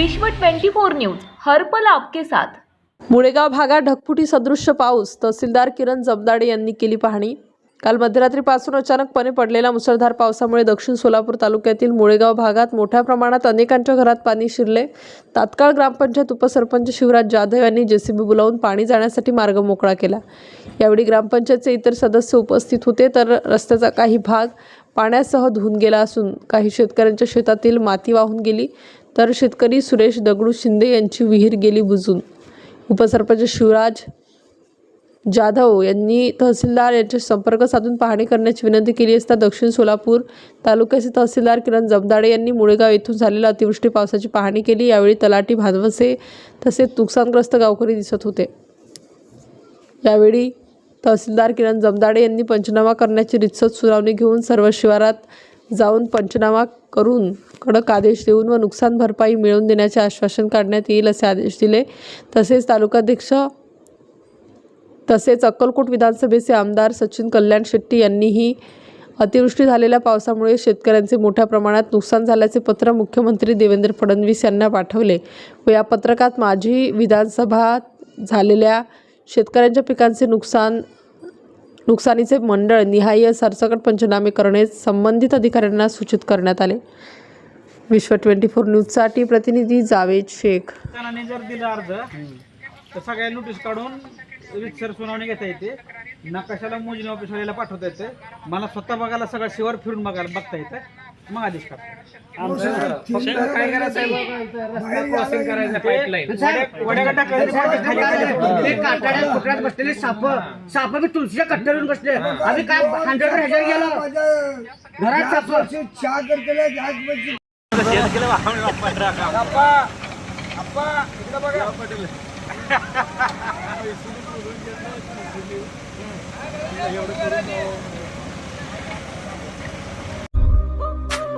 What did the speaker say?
विश्व 24 न्यूज हरपल आपके साथ. मुळेगाव भागात ढगफुटी सदृश्य पाऊस तहसीलदार किरण जमदाडे यांनी केली पाहणी. काल मध्यरात्रीपासून अचानकपणे पडलेल्या मुसळधार पावसामुळे दक्षिण सोलापूर तालुक्यातील मुळेगाव भागात मोठ्या प्रमाणात अनेकांच्या घरात पाणी शिरले. तात्काळ ग्रामपंचायत उपसरपंच शिवराज जाधव यांनी जेसीबी बोलावून पाणी जाण्यासाठी मार्ग मोकळा केला. यावेळी ग्रामपंचायतचे इतर सदस्य उपस्थित होते तर रस्त्याचा काही भाग पाण्यासह धुवून गेला असून काही शेतकऱ्यांच्या शेतातील माती वाहून गेली. तर शेतकरी सुरेश दगडू शिंदे यांची विहीर गेली बुजून. उपसरपंच शिवराज जाधव यांनी तहसीलदार यांचे संपर्क साधून पाहणी करण्याची विनंती केली असता दक्षिण सोलापूर तालुक्याचे तहसीलदार किरण जमदाडे यांनी मुळेगाव येथून झालेल्या अतिवृष्टी पावसाची पाहणी केली. यावेळी तलाठी भादवसे तसेच नुकसानग्रस्त गावकरी दिसत होते. यावेळी तहसीलदार किरण जमदाडे यांनी पंचनामा करण्याची रितसत सुनावणी घेऊन सर्व शिवारात जाऊन पंचनामा करून कडक आदेश देऊन व नुकसान भरपाई मिळवून देण्याचे आश्वासन काढण्यात येईल असे आदेश दिले. तसेच तालुकाध्यक्ष तसेच अक्कलकोट विधानसभेचे आमदार सचिन कल्याण शेट्टी यांनीही अतिवृष्टी झालेल्या पावसामुळे शेतकऱ्यांचे मोठ्या प्रमाणात नुकसान झाल्याचे पत्र मुख्यमंत्री देवेंद्र फडणवीस यांना पाठवले व या पत्रकात माझी विधानसभा झालेल्या शेतकऱ्यांच्या पिकांचे नुकसान नुकसानीचे मंडळ निहाय सरसकट पंचनामे करणे संबंधित अधिकाऱ्यांना सूचित करण्यात आले. विश्व ट्वेंटी फोर न्यूजसाठी प्रतिनिधी जावेद शेख. जर दिला अर्ज तर सगळ्या नोटीस काढून रितसर सुनावणी घेता येते. नकाशाला मोजणी ऑफिसवाल्याला पाठवता येते. मला स्वतः बघायला सगळं शिवर फिरून बघायला बघता येतं. मग आदेश फक्त काय करायचं आहे, रस्ता क्रॉसिंग पाईपलाईन बसलेले साप. साप तुळशीच्या कट्ट्यावरून बसले. आम्ही काय हंड्रेड ह्याच्यावर गेलो? घरात साप.